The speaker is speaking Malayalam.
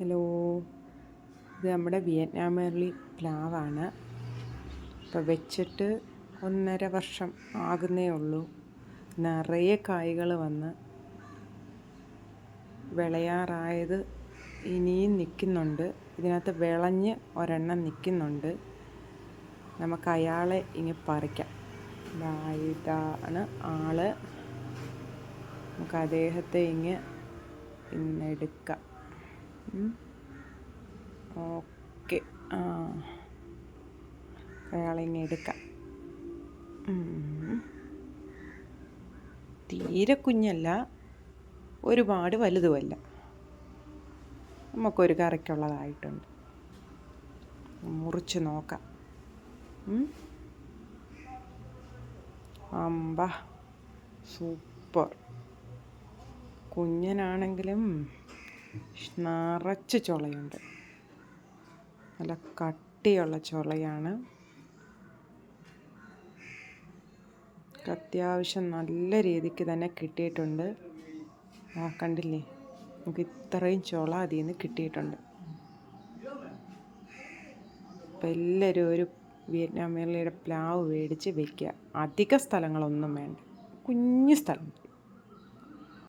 ഹലോ. ഇത് നമ്മുടെ വിയറ്റ്നാം വിയറ്റ്നാമേർലി പ്ലാവാണ്. ഇപ്പോൾ വെച്ചിട്ട് ഒന്നര വർഷം ആകുന്നേ ഉള്ളൂ. നിറയെ കായ്കൾ വന്ന് വിളയാറായത് ഇനിയും നിൽക്കുന്നുണ്ട്. ഇതിനകത്ത് വിളഞ്ഞ് ഒരെണ്ണം നിൽക്കുന്നുണ്ട്. നമുക്ക് അയാളെ ഇങ്ങ് പറിക്കാം. ഇതാണ് ആൾ. നമുക്ക് അദ്ദേഹത്തെ ഇങ്ങ് ഇന്നെടുക്കാം ഓക്കെ. ആ. അയാളെ ഇങ്ങ് എടുക്കാം. തീരെ കുഞ്ഞല്ല. ഒരുപാട് വലുതുമല്ല. നമുക്കൊരു കറിക്കുള്ളതായിട്ടുണ്ട്. മുറിച്ച് നോക്കാം. അമ്പ. സൂപ്പർ. കുഞ്ഞനാണെങ്കിലും നിറച്ച് ചുളയുണ്ട്. നല്ല കട്ടിയുള്ള ചുളയാണ്. അത്യാവശ്യം നല്ല രീതിക്ക് തന്നെ കിട്ടിയിട്ടുണ്ട്. ആ കണ്ടില്ലേ? നമുക്ക് ഇത്രയും ചുള അതിൽ നിന്ന് കിട്ടിയിട്ടുണ്ട്. അപ്പം എല്ലാവരും ഒരു വിയറ്റ്നാം മേളയുടെ പ്ലാവ് മേടിച്ച് വെക്കുക അധിക സ്ഥലങ്ങളൊന്നും വേണ്ട. കുഞ്ഞു സ്ഥലം.